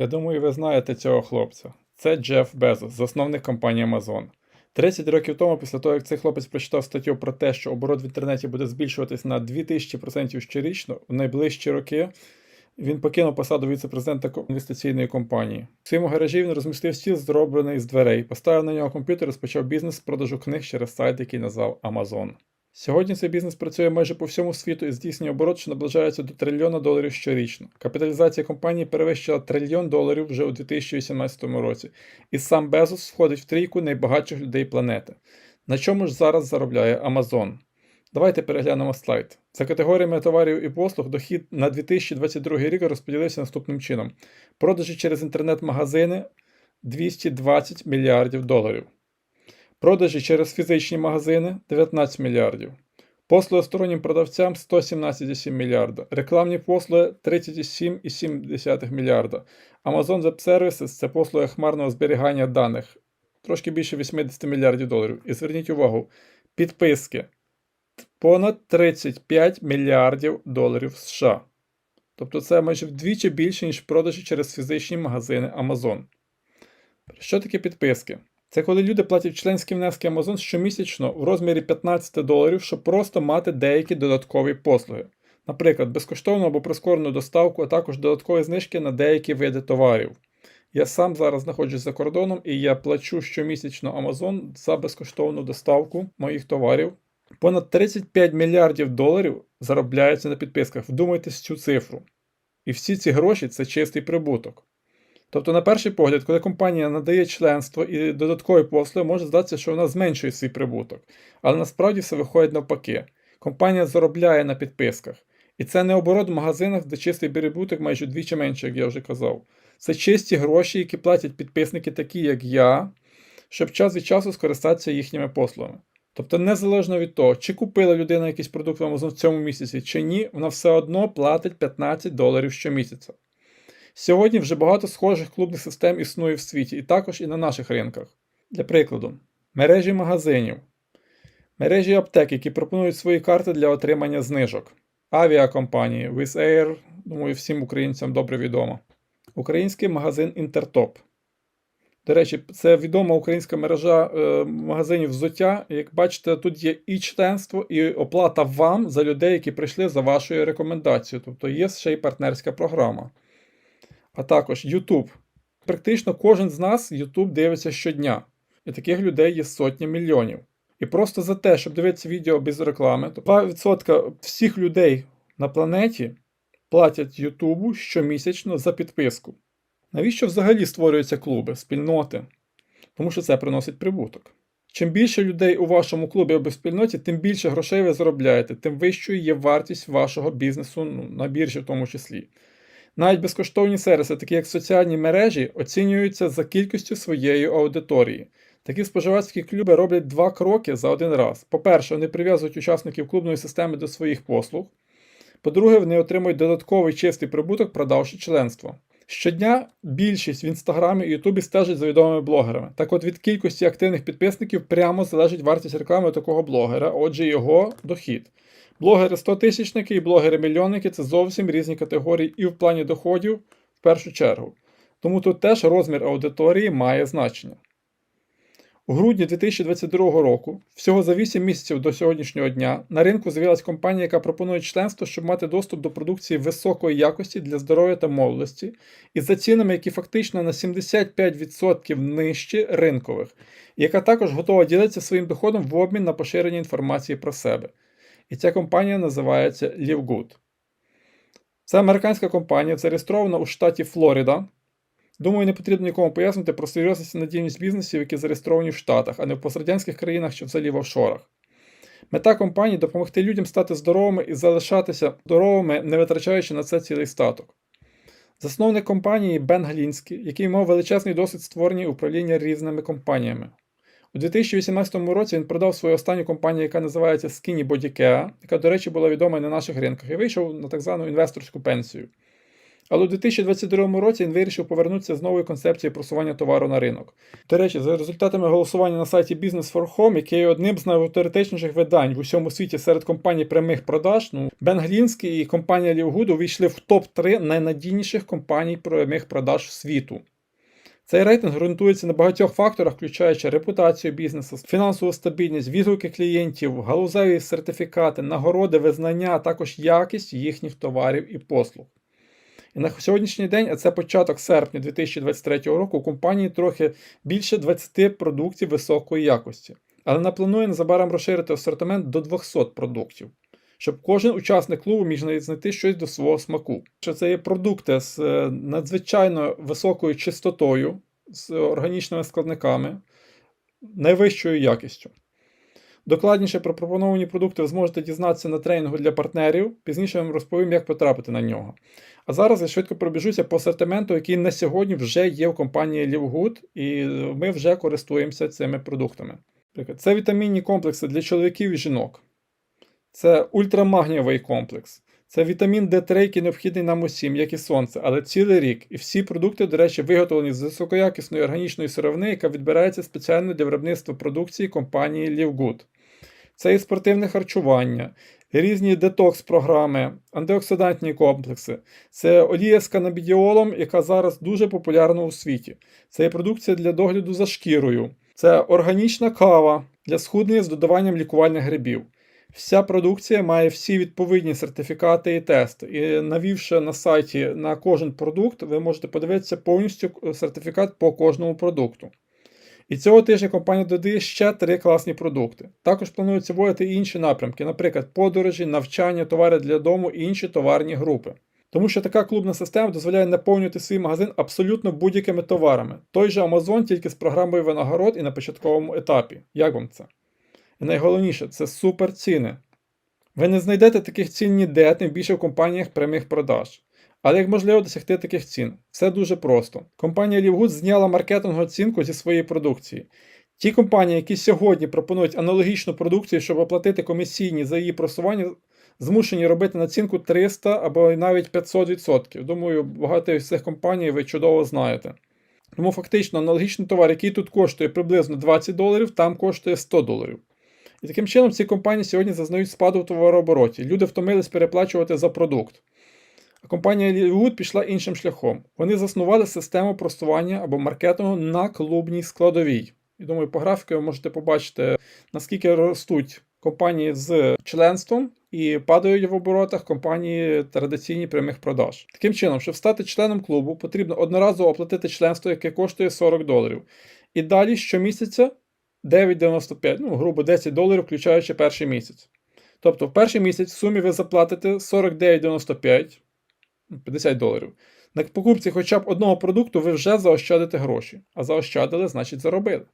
Я думаю, ви знаєте цього хлопця. Це Джеф Безос, засновник компанії Amazon. 30 років тому, після того, як цей хлопець прочитав статтю про те, що оборот в інтернеті буде збільшуватись на 2000% щорічно в найближчі роки, він покинув посаду віце-президента інвестиційної компанії. В своєму гаражі він розмістив стіл, зроблений з дверей, поставив на нього комп'ютер і розпочав бізнес з продажу книг через сайт, який назвав Amazon. Сьогодні цей бізнес працює майже по всьому світу і здійснює оборот, що наближається до трильйона доларів щорічно. Капіталізація компанії перевищила трильйон доларів вже у 2018 році, і сам Безос входить в трійку найбагатших людей планети. На чому ж зараз заробляє Amazon? Давайте переглянемо слайд. За категоріями товарів і послуг дохід на 2022 рік розподілився наступним чином: продажі через інтернет-магазини 220 мільярдів доларів. Продажі через фізичні магазини 19 мільярдів. Послуги стороннім продавцям 117,7 мільярда. Рекламні послуги 37,7 мільярда. Amazon Web Services – це послуги хмарного зберігання даних. Трошки більше 80 мільярдів доларів. І зверніть увагу, підписки понад 35 мільярдів доларів США. Тобто це майже вдвічі більше, ніж продажі через фізичні магазини Amazon. Що таке підписки? Це коли люди платять членські внески Amazon щомісячно в розмірі 15 доларів, щоб просто мати деякі додаткові послуги. Наприклад, безкоштовну або прискорену доставку, а також додаткові знижки на деякі види товарів. Я сам зараз знаходжусь за кордоном і я плачу щомісячно Amazon за безкоштовну доставку моїх товарів. Понад 35 мільярдів доларів заробляється на підписках. Вдумайтесь цю цифру. І всі ці гроші це чистий прибуток. Тобто, на перший погляд, коли компанія надає членство і додаткові послуги, може здатися, що вона зменшує свій прибуток. Але насправді все виходить навпаки. Компанія заробляє на підписках. І це не оборот в магазинах, де чистий прибуток майже двічі менше, як я вже казав. Це чисті гроші, які платять підписники, такі як я, щоб час від часу скористатися їхніми послугами. Тобто, незалежно від того, чи купила людина якийсь продукт в Amazon в цьому місяці, чи ні, вона все одно платить 15 доларів щомісяця. Сьогодні вже багато схожих клубних систем існує в світі, і також і на наших ринках. Для прикладу, мережі магазинів, мережі аптек, які пропонують свої карти для отримання знижок, авіакомпанії, Wizz Air, думаю, всім українцям добре відомо. Український магазин Інтертоп. До речі, це відома українська мережа е, магазинів взуття. Як бачите, тут є і членство, і оплата вам за людей, які прийшли за вашою рекомендацією. Тобто є ще й партнерська програма. А також YouTube. Практично кожен з нас YouTube дивиться щодня. І таких людей є сотні мільйонів. І просто за те, щоб дивитися відео без реклами, то 2% всіх людей на планеті платять Ютубу щомісячно за підписку. Навіщо взагалі створюються клуби, спільноти? Тому що це приносить прибуток. Чим більше людей у вашому клубі або спільноті, тим більше грошей ви заробляєте, тим вищою є вартість вашого бізнесу ну, на біржі в тому числі. Навіть безкоштовні сервіси, такі як соціальні мережі, оцінюються за кількістю своєї аудиторії. Такі споживацькі клуби роблять два кроки за один раз. По-перше, вони прив'язують учасників клубної системи до своїх послуг. По-друге, вони отримують додатковий чистий прибуток, продавши членство. Щодня більшість в інстаграмі і Ютубі стежить за відомими блогерами. Так от від кількості активних підписників прямо залежить вартість реклами такого блогера, отже, його дохід. Блогери 100-тисячники і блогери-мільйонники це зовсім різні категорії і в плані доходів в першу чергу. Тому тут теж розмір аудиторії має значення. У грудні 2022 року, всього за 8 місяців до сьогоднішнього дня, на ринку з'явилась компанія, яка пропонує членство, щоб мати доступ до продукції високої якості для здоров'я та молодості, і за цінами, які фактично на 75% нижчі ринкових, яка також готова ділитися своїм доходом в обмін на поширення інформації про себе. І ця компанія називається LiveGood. Це американська компанія, зареєстрована у штаті Флорида. Думаю, не потрібно нікому пояснити про серйозність і надійність бізнесів, які зареєстровані в Штатах, а не в пострадянських країнах чи взагалі в офшорах. Мета компанії допомогти людям стати здоровими і залишатися здоровими, не витрачаючи на це цілий статок. Засновник компанії Бен Глінський, який мав величезний досвід створення і управління різними компаніями. У 2018 році він продав свою останню компанію, яка називається Skinny Body Care, яка, до речі, була відома і на наших ринках, і вийшов на так звану інвесторську пенсію. Але у 2022 році він вирішив повернутися з новою концепцією просування товару на ринок. До речі, за результатами голосування на сайті Business for Home, який є одним з найавторитетніших видань в усьому світі серед компаній прямих продаж, ну Бен Глінський і компанія Лівгуд увійшли в топ-3 найнадійніших компаній прямих продаж світу. Цей рейтинг ґрунтується на багатьох факторах, включаючи репутацію бізнесу, фінансову стабільність, відгуки клієнтів, галузеві сертифікати, нагороди, визнання, а також якість їхніх товарів і послуг. І на сьогоднішній день, а це початок серпня 2023 року, у компанії трохи більше 20 продуктів високої якості. Але вона планує незабаром розширити асортимент до 200 продуктів, щоб кожен учасник клубу міг знайти щось до свого смаку. Що це є продукти з е, надзвичайно високою чистотою, з органічними складниками, найвищою якістю. Докладніше про пропоновані продукти ви зможете дізнатися на тренінгу для партнерів. Пізніше вам розповім, як потрапити на нього. А зараз я швидко пробіжуся по асортименту, який на сьогодні вже є в компанії Лівгуд, і ми вже користуємося цими продуктами. Це вітамінні комплекси для чоловіків і жінок. Це ультрамагнієвий комплекс. Це вітамін D3, який необхідний нам усім, як і сонце, але цілий рік. І всі продукти, до речі, виготовлені з високоякісної органічної сировини, яка відбирається спеціально для виробництва продукції компанії Livegood. Це і спортивне харчування, різні детокс-програми, антиоксидантні комплекси, це олія з канабідіолом, яка зараз дуже популярна у світі. Це є продукція для догляду за шкірою, це органічна кава для схуднення з додаванням лікувальних грибів. Вся продукція має всі відповідні сертифікати і тести. І навівши на сайті на кожен продукт, ви можете подивитися повністю сертифікат по кожному продукту. І цього тижня компанія додає ще три класні продукти. Також планується вводити інші напрямки, наприклад, подорожі, навчання, товари для дому і інші товарні групи. Тому що така клубна система дозволяє наповнювати свій магазин абсолютно будь-якими товарами. Той же Amazon тільки з програмою винагород і на початковому етапі. Як вам це? І найголовніше це супер ціни. Ви не знайдете таких цін ніде, тим більше в компаніях прямих продаж. Але як можливо досягти таких цін? Все дуже просто. Компанія Livegood зняла маркетингову оцінку зі своєї продукції. Ті компанії, які сьогодні пропонують аналогічну продукцію, щоб оплатити комісійні за її просування, змушені робити націнку 300 або навіть 500%. Думаю, багато з цих компаній ви чудово знаєте. Тому фактично аналогічний товар, який тут коштує приблизно 20 доларів, там коштує 100 доларів. І таким чином ці компанії сьогодні зазнають спаду в товарообороті. Люди втомились переплачувати за продукт. А компанія Livewood пішла іншим шляхом. Вони заснували систему просування або маркетингу на клубній складовій. І думаю, по графіку ви можете побачити, наскільки ростуть компанії з членством і падають в оборотах компанії традиційні прямих продаж. Таким чином, щоб стати членом клубу, потрібно одноразово оплатити членство, яке коштує 40 доларів. І далі щомісяця 9,95, ну, грубо 10 доларів, включаючи перший місяць. Тобто, в перший місяць в сумі ви заплатите 49,95, 50 доларів. На покупці хоча б одного продукту ви вже заощадите гроші. А заощадили, значить заробили.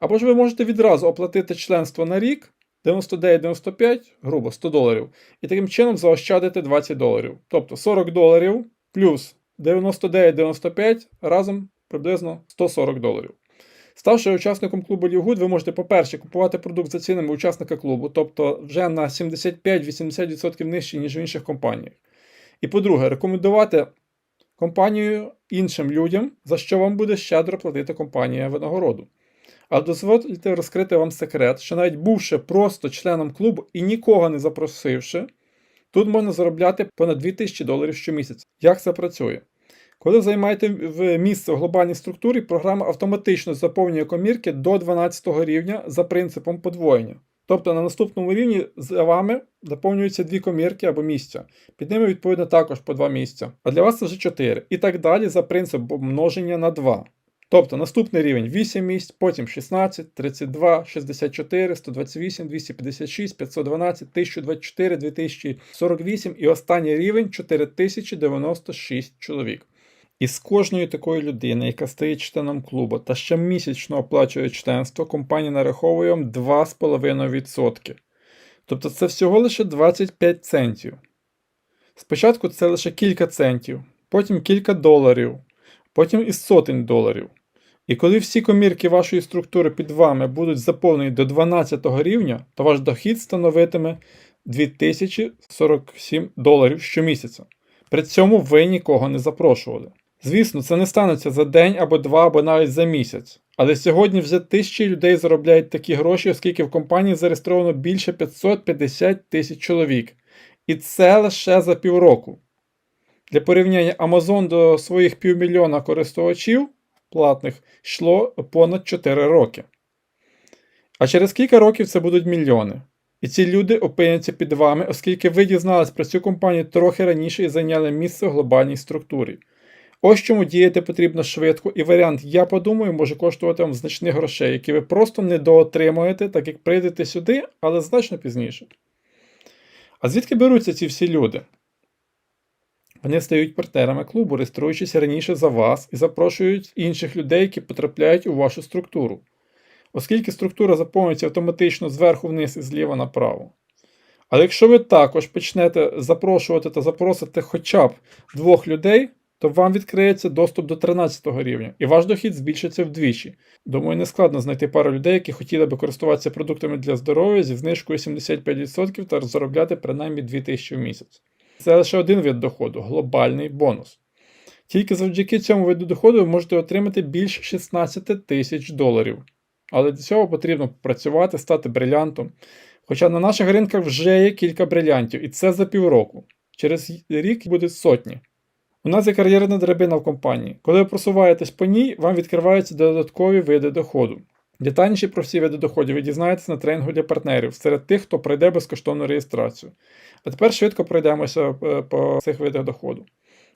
Або ж ви можете відразу оплатити членство на рік 99,95, грубо 100 доларів, і таким чином заощадити 20 доларів. Тобто 40 доларів плюс 99,95 разом приблизно 140 доларів. Ставши учасником клубу Лівгуд, ви можете, по-перше, купувати продукт за цінами учасника клубу, тобто вже на 75-80% нижче, ніж в інших компаніях. І по-друге, рекомендувати компанію іншим людям, за що вам буде щедро платити компанія винагороду. А дозвольте розкрити вам секрет, що навіть бувши просто членом клубу і нікого не запросивши, тут можна заробляти понад 2000 доларів щомісяця. Як це працює? Коли займаєте місце в глобальній структурі, програма автоматично заповнює комірки до 12 рівня за принципом подвоєння. Тобто на наступному рівні за вами заповнюються дві комірки або місця. Під ними, відповідно, також по два місця. А для вас це вже 4. І так далі за принципом множення на 2. Тобто наступний рівень 8 місць, потім 16, 32, 64, 128, 256, 512, 1024, 2048 і останній рівень 4096 чоловік. І з кожної такої людини, яка стає членом клубу та щомісячно оплачує членство, компанія нараховує вам 2,5%. Тобто це всього лише 25 центів. Спочатку це лише кілька центів, потім кілька доларів, потім і сотень доларів. І коли всі комірки вашої структури під вами будуть заповнені до 12 рівня, то ваш дохід становитиме 2047 доларів щомісяця. При цьому ви нікого не запрошували. Звісно, це не станеться за день або два, або навіть за місяць. Але сьогодні вже тисячі людей заробляють такі гроші, оскільки в компанії зареєстровано більше 550 тисяч чоловік. І це лише за півроку. Для порівняння Amazon до своїх півмільйона користувачів платних йшло понад 4 роки. А через кілька років це будуть мільйони. І ці люди опиняться під вами, оскільки ви дізнались про цю компанію трохи раніше і зайняли місце в глобальній структурі. Ось чому діяти потрібно швидко, і варіант Я подумаю може коштувати вам значних грошей, які ви просто не доотримуєте, так як прийдете сюди, але значно пізніше. А звідки беруться ці всі люди? Вони стають партнерами клубу, реєструючись раніше за вас і запрошують інших людей, які потрапляють у вашу структуру, оскільки структура заповнюється автоматично зверху вниз і зліва направо. Але якщо ви також почнете запрошувати та запросити хоча б двох людей, то вам відкриється доступ до 13 рівня, і ваш дохід збільшиться вдвічі. Думаю, не складно знайти пару людей, які хотіли би користуватися продуктами для здоров'я зі знижкою 75% та заробляти принаймні 2000 в місяць. Це лише один вид доходу глобальний бонус. Тільки завдяки цьому виду доходу ви можете отримати більше 16 тисяч доларів. Але для цього потрібно працювати, стати брилянтом. Хоча на наших ринках вже є кілька брилянтів, і це за півроку. Через рік буде сотні. У нас є кар'єрна драбина в компанії. Коли ви просуваєтесь по ній, вам відкриваються додаткові види доходу. Детальніше про всі види доходів ви дізнаєтесь на тренінгу для партнерів серед тих, хто пройде безкоштовну реєстрацію. А тепер швидко пройдемося е, по цих видах доходу.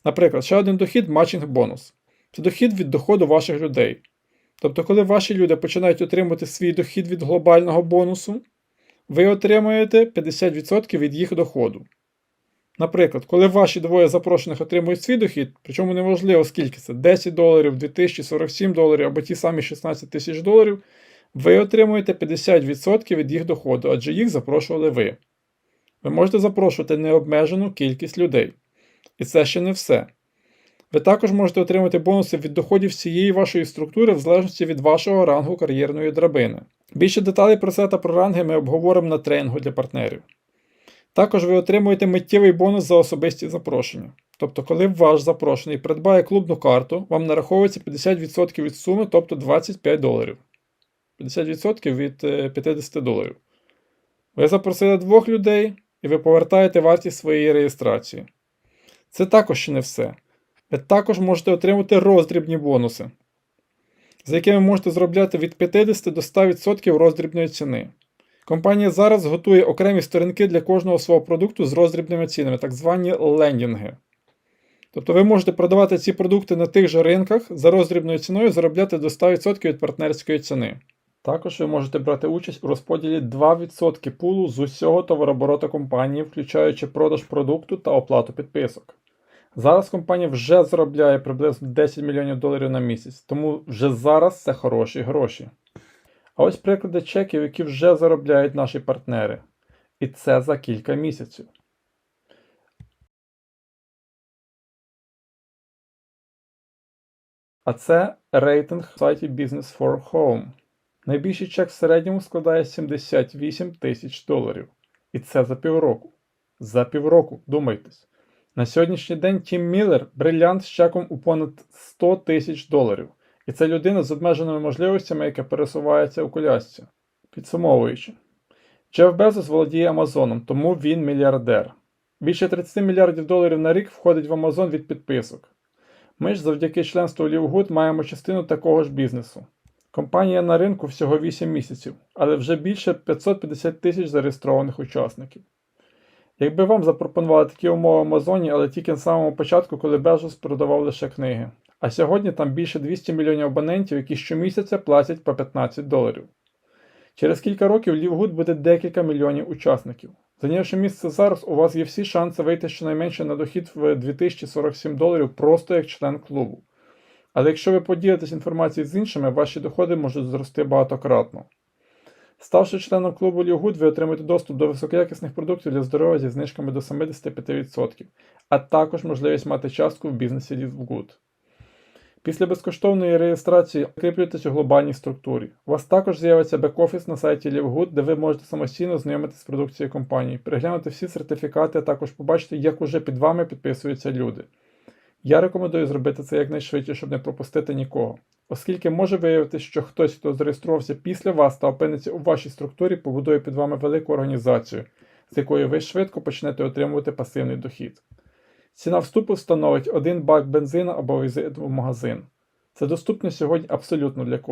Наприклад, ще один дохід матчинг бонус. Це дохід від доходу ваших людей. Тобто, коли ваші люди починають отримувати свій дохід від глобального бонусу, ви отримуєте 50% від їх доходу. Наприклад, коли ваші двоє запрошених отримують свій дохід, причому неважливо, скільки це 10 доларів, 2047 доларів або ті самі 16 тисяч доларів, ви отримуєте 50% від їх доходу, адже їх запрошували ви. Ви можете запрошувати необмежену кількість людей. І це ще не все. Ви також можете отримати бонуси від доходів всієї вашої структури в залежності від вашого рангу кар'єрної драбини. Більше деталей про це та про ранги ми обговоримо на тренінгу для партнерів. Також ви отримуєте миттєвий бонус за особисті запрошення. Тобто, коли ваш запрошений придбає клубну карту, вам нараховується 50% від суми, тобто 25 доларів. 50% від 50 е, доларів. Ви запросили двох людей і ви повертаєте вартість своєї реєстрації. Це також ще не все. Ви також можете отримати роздрібні бонуси, за якими можете зробляти від 50 до 100% роздрібної ціни. Компанія зараз готує окремі сторінки для кожного свого продукту з роздрібними цінами, так звані лендінги. Тобто ви можете продавати ці продукти на тих же ринках за роздрібною ціною заробляти до 100% від партнерської ціни. Також ви можете брати участь у розподілі 2% пулу з усього товарообороту компанії, включаючи продаж продукту та оплату підписок. Зараз компанія вже заробляє приблизно 10 мільйонів доларів на місяць, тому вже зараз це хороші гроші. А ось приклади чеків, які вже заробляють наші партнери. І це за кілька місяців. А це рейтинг в сайті Business for Home. Найбільший чек в середньому складає 78 тисяч доларів. І це за півроку. За півроку, думайтесь. На сьогоднішній день Тім Міллер брилянт з чеком у понад 100 тисяч доларів. І це людина з обмеженими можливостями, яка пересувається у колясці. Підсумовуючи, Джеф Безос володіє Амазоном, тому він мільярдер. Більше 30 мільярдів доларів на рік входить в Амазон від підписок. Ми ж завдяки членству Лівгуд маємо частину такого ж бізнесу. Компанія на ринку всього 8 місяців, але вже більше 550 тисяч зареєстрованих учасників. Якби вам запропонували такі умови в Амазоні, але тільки на самому початку, коли Безос продавав лише книги. А сьогодні там більше 200 мільйонів абонентів, які щомісяця платять по 15 доларів. Через кілька років Лівгуд буде декілька мільйонів учасників. Зайнявши місце зараз, у вас є всі шанси вийти щонайменше на дохід в 2047 доларів просто як член клубу. Але якщо ви поділитесь інформацією з іншими, ваші доходи можуть зрости багатократно. Ставши членом клубу Лівгуд, ви отримаєте доступ до високоякісних продуктів для здоров'я зі знижками до 75%, а також можливість мати частку в бізнесі Лівгуд. Після безкоштовної реєстрації закріплюєтесь у глобальній структурі. У вас також з'явиться бек-офіс на сайті LiveGood, де ви можете самостійно знайомитися з продукцією компанії, переглянути всі сертифікати, а також побачити, як уже під вами підписуються люди. Я рекомендую зробити це якнайшвидше, щоб не пропустити нікого, оскільки може виявитися, що хтось, хто зареєструвався після вас та опиниться у вашій структурі, побудує під вами велику організацію, з якою ви швидко почнете отримувати пасивний дохід. Ціна вступу становить 1 бак бензина або візит в магазин. Це доступно сьогодні абсолютно для кожного.